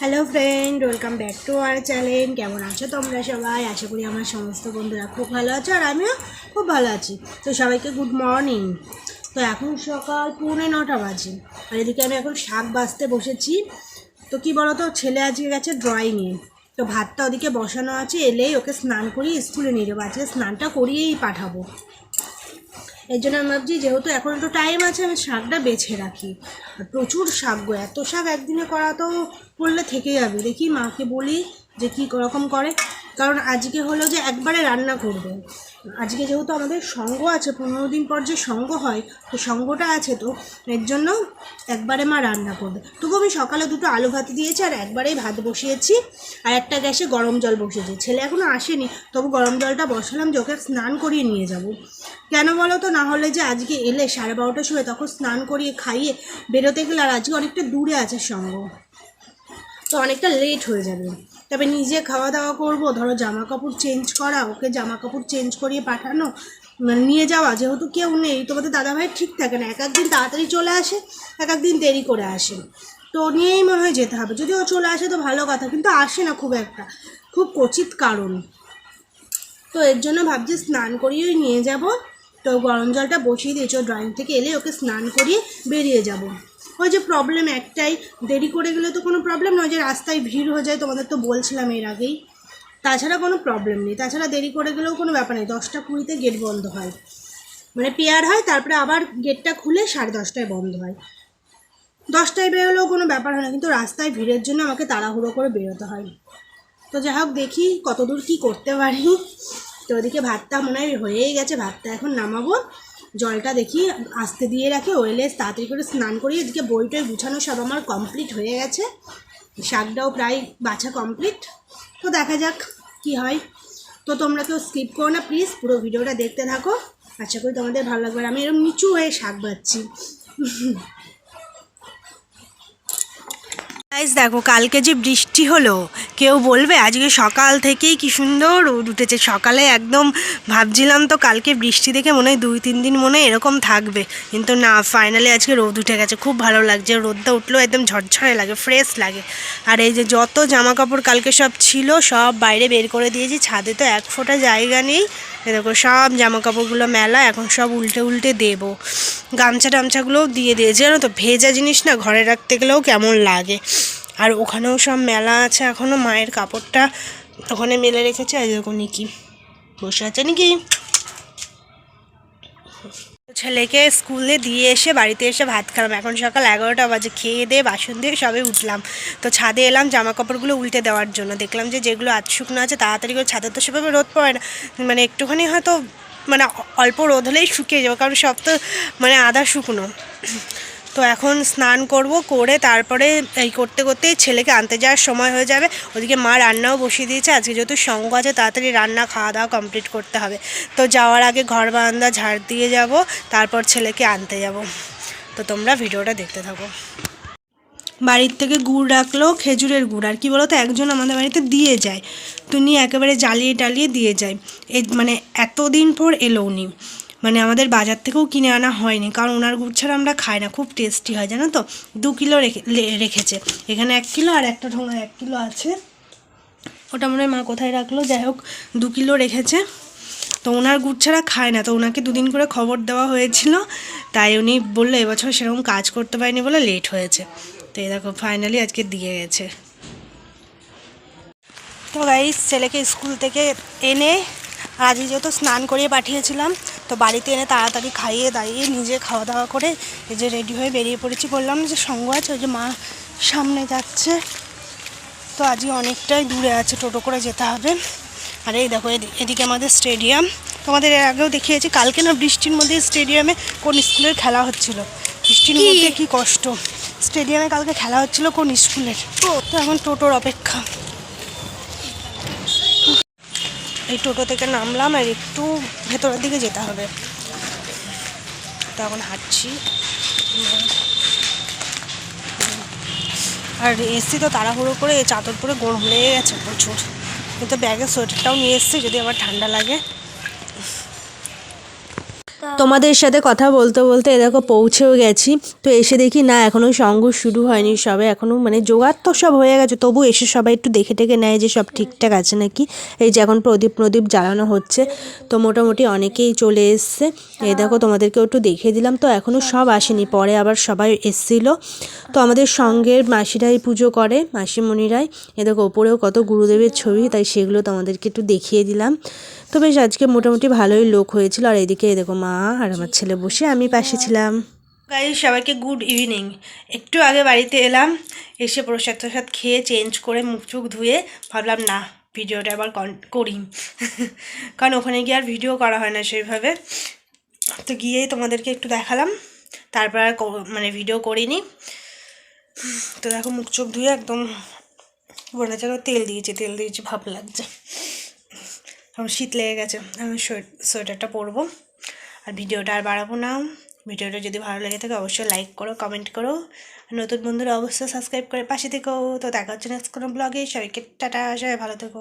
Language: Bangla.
Hello friend welcome back to our channel কেমন আছো তোমরা সবাই? আশা করি আমার সমস্ত বন্ধুরা খুব ভালো আছো আর আমিও খুব ভালো আছি। তো সবাইকে গুড মর্নিং তো এখন সকাল পৌনে নটা বাজে আর এদিকে আমি এখন শাক বাজতে বসেছি। তো কি বলো তো ছেলে আজকে গেছে ড্রয়িংয়ে তো ভাতটা ওদিকে বসানো আছে, এলেই ওকে স্নান করিয়ে স্কুলে নিয়ে যাব। আজকে স্নানটা করিয়েই পাঠাবো। এর জন্য আমি ভাবছি, যেহেতু এখন একটু টাইম আছে, আমি শাকটা বেছে রাখি। আর প্রচুর শাক গো, এত শাক একদিনে করা তো করলে থেকে যাবে দেখি মাকে বলি যে কী রকম করে। কারণ আজকে হলো যে একবারে রান্না করবে। আজকে যেহেতু আমাদের সঙ্গ আছে, পনেরো দিন পর যে সঙ্গ হয়, তো সঙ্গটা আছে, তো এর জন্য একবারে মা রান্না করবে। তবু আমি সকালে দুটো আলু ভাত দিয়েছি আর একবারেই ভাত বসিয়েছি। আর একটা গ্যাসে গরম জল বসিয়েছি। ছেলে এখনও আসেনি, তবু গরম জলটা বসালাম যে ওকে স্নান করিয়ে নিয়ে যাব। কেন বলো তো? না হলে যে আজকে এলে সাড়ে বারোটার সময় তখন স্নান করিয়ে খাইয়ে বেরোতে গেলে আর আজকে অনেকটা দূরে আছে সঙ্গ। তো অনেকটা লেট হয়ে যাবে। তবে নিজে খাওয়া দাওয়া করব, ধরো জামা কাপড় চেঞ্জ করা, ওকে জামা কাপড় চেঞ্জ করিয়ে পাঠানো মানে নিয়ে যাওয়া, যেহেতু কেউ নেই তোমাদের দাদাভাই ঠিক থাকে না এক একদিন তাড়াতাড়ি চলে আসে এক একদিন দেরি করে আসে। তো নিয়েই মনে হয় যেতে হবে যদি ও চলে আসে তো ভালো কথা, কিন্তু আসে না খুব একটা, খুব কচিত কারণ। তো এর জন্য ভাবছি স্নান করিয়েই নিয়ে যাব, তো গরম জলটা বসিয়ে দিয়েছি ড্রয়িং থেকে এলে ওকে স্নান করিয়ে বেরিয়ে যাব। ওই যে প্রবলেম একটাই, দেরি করে গেলে তো কোনো প্রবলেম নয়, যে রাস্তায় ভিড় হয়ে যায়, তোমাদের তো বলছিলাম এর আগেই। তাছাড়া কোনো প্রবলেম নেই, তাছাড়া দেরি করে গেলেও কোনো ব্যাপার নেই, দশটা কুড়িতে গেট বন্ধ হয়। মানে পেয়ার হয়, তারপরে আবার গেটটা খুলে সাড়ে দশটায় বন্ধ হয়। দশটায় বেরোলেও কোনো ব্যাপার হয় না, কিন্তু রাস্তায় ভিড়ের জন্য আমাকে তাড়াহুড়ো করে বেরোতে হয়। তো যাই হোক, দেখি কতদূর কী করতে পারি। তো ওদিকে ভাতটা মনে হয় হয়েই গেছে, ভাতটা এখন নামাবো। জলটা দেখি, আস্তে দিয়ে রাখে ওয়েলে তাড়াতাড়ি করে স্নান করি এদিকে বইটই গুছানো সব আমার কমপ্লিট হয়ে গেছে। শাকটাও প্রায় বাছা কমপ্লিট তো দেখা যাক কি হয়। তো তোমরা কেউ স্কিপ করো না প্লিজ পুরো ভিডিওটা দেখতে থাকো। আশা করি তোমাদের ভালো লাগবে আমি এরকম নিচু হয়ে শাক বাচ্ছি। গাইস দেখো, কালকে যে বৃষ্টি হলো, কেউ বলবে আজকে সকাল থেকেই কি সুন্দর রোদ উঠেছে। সকালে একদম ভাবছিলাম তো কালকে বৃষ্টি দেখে মনে হয় দুই, তিন দিন মনে এরকম থাকবে। কিন্তু না ফাইনালি আজকে রোদ উঠে গেছে। খুব ভালো লাগছে। রোদটা উঠলেও একদম ঝরঝরে লাগে ফ্রেশ লাগে। আর এই যে যত জামা কাপড় কালকে সব ছিল, সব বাইরে বের করে দিয়েছি। ছাদে তো এক ফোঁটা জায়গা নেই। দেখো সব জামা কাপড়গুলো মেলা, এখন সব উল্টে উল্টে দেব। গামছা টামছাগুলোও দিয়ে দিয়ে, জানো তো, ভেজা জিনিস না ঘরে রাখতে গেলেও কেমন লাগে। আর ওখানেও সব মেলা আছে এখনও মায়ের কাপড়টা ওখানে মেলে রেখেছে আর এরকম নিকি। বসে আছে নাকি। ছেলেকে স্কুলে দিয়ে এসে বাড়িতে এসে ভাত খেলাম। এখন সকাল এগারোটা বাজে, খেয়ে দিয়ে বাসন দিয়ে সবে উঠলাম। তো ছাদে এলাম জামা কাপড়গুলো উল্টে দেওয়ার জন্য। দেখলাম যে যেগুলো আজ শুকনো আছে তাড়াতাড়ি করে ছাদে তো সেভাবে রোদ পড়ে না। মানে একটুখানি হয়তো মানে অল্প রোদ হলেই শুকিয়ে যাবে, কারণ সব তো মানে আদা শুকনো। তো এখন স্নান করব, করে তারপরে এই করতে করতে ছেলেকে আনতে যাওয়ার সময় হয়ে যাবে। ওদিকে মা রান্নাও বসিয়ে দিয়েছে। আজকে যেহেতু সঙ্গ আছে, তাড়াতাড়ি রান্না খাওয়া দাওয়া কমপ্লিট করতে হবে। তো যাওয়ার আগে ঘর বারান্দা ঝাড় দিয়ে যাব, তারপর ছেলেকে আনতে যাব। তো তোমরা ভিডিওটা দেখতে থাকো। বাড়ির থেকে গুড় রাখল, খেজুরের গুড়। আর কি বলো তো একজন আমাদের বাড়িতে দিয়ে যায়। তো নিয়ে একেবারে জ্বালিয়ে টালিয়ে দিয়ে যায়। এ মানে এতদিন পর এলো উনি। মানে আমাদের বাজার থেকেও কিনে আনা হয়নি, কারণ ওনার গুড় ছাড়া আমরা খাই না, খুব টেস্টি হয়, জানো তো? দু কিলো রেখে রেখেছে। এখানে এক কিলো আর একটা ঠোঙা এক কিলো আছে। ওটা মনে হয় মা কোথায় রাখল? যাই হোক, দু কিলো রেখেছে। তো ওনার গুড় ছাড়া খায় না, তো ওনাকে দুদিন করে খবর দেওয়া হয়েছিল। তাই উনি বলল, এবছর সেরকম কাজ করতে পারেনি বলে লেট হয়েছে। তো এই দেখো ফাইনালি আজকে দিয়ে গেছে। তো গাইস ছেলেকে স্কুল থেকে এনে আজই যেহেতু স্নান করিয়ে পাঠিয়েছিলাম। তো বাড়িতে এনে তাড়াতাড়ি খাইয়ে দাইয়ে নিজে খাওয়া দাওয়া করে এই যে রেডি হয়ে বেরিয়ে পড়েছি। বললাম যে সঙ্গ আছে? ওই যে মা সামনে যাচ্ছে। তো আজকে অনেকটাই দূরে আছে টোটো করে যেতে হবে। আর এই দেখো এদি- এদিকে আমাদের স্টেডিয়াম। তোমাদের এর আগেও দেখিয়েছি কালকে না বৃষ্টির মধ্যে স্টেডিয়ামে কোন স্কুলের খেলা হচ্ছিল? বৃষ্টির মধ্যে কি কষ্ট? স্টেডিয়ামে কালকে খেলা হচ্ছিল কোন স্কুলের? তো এখন টোটোর অপেক্ষা। এই টোটো থেকে নামলাম আর একটু ভেতরের দিকে যেতে হবে। তো এখন হাঁটছি। আর এসছি তো তাড়াহুড়ো করে চাদর পরে গরম লেগে গেছে প্রচুর। কিন্তু ব্যাগের সোয়েটারটাও নিয়ে এসছি, যদি আবার ঠান্ডা লাগে। তোমাদের সাথে কথা বলতে বলতে এ দেখো পৌঁছেও গেছি। তো এসে দেখি না এখনও সঙ্গ শুরু হয়নি সবে এখনও মানে জোগাড় তো সব হয়ে গেছে, তবু এসে সবাই একটু দেখে টেকে নেয় যে সব ঠিকঠাক আছে নাকি। এই যে এখন প্রদীপ প্রদীপ জ্বালানো হচ্ছে, তো মোটামুটি অনেকেই চলে এসছে। এই দেখো তোমাদেরকেও একটু দেখিয়ে দিলাম, তো এখনও সব আসেনি, পরে আবার সবাই এসছিল। তো আমাদের সঙ্গের মাসিরাই পুজো করে, মাসিমণিরাই। এ দেখো ওপরেও কত গুরুদেবের ছবি, তাই সেগুলো তোমাদেরকে একটু দেখিয়ে দিলাম। তো বেশ আজকে মোটামুটি ভালোই লোক হয়েছিল, আর এদিকে এই দেখো মা আর আমার ছেলে বসে আমি পাশে ছিলাম। গাই সবাইকে গুড ইভিনিং একটু আগে বাড়িতে এলাম, এসে প্রসাদ টসাদ খেয়ে চেঞ্জ করে মুখ চুখ ধুয়ে ভাবলাম, না, ভিডিওটা আবার করি। কারণ ওখানে গিয়ে আর ভিডিও করা হয় না সেইভাবে। তো গিয়েই তোমাদেরকে একটু দেখালাম। তারপর আর মানে ভিডিও করিনি। তো দেখো মুখ চোখ ধুয়ে একদম হচ্ছে যেন তেল দিয়েছি তেল দিয়েছি ভাব লাগছে আমার শীত লেগে গেছে, আমি সোয়েট- সোয়েটারটা পরবো। আর ভিডিওটা আর বাড়াবো না। ভিডিওটা যদি ভালো লাগে থাকে, অবশ্যই লাইক করো কমেন্ট করো। নতুন বন্ধুরা অবশ্যই সাবস্ক্রাইব করে পাশে থেকো। তো দেখা হচ্ছে নেক্সট কোনো ব্লগে সবাইকে টাটা, সবাই ভালো থেকো।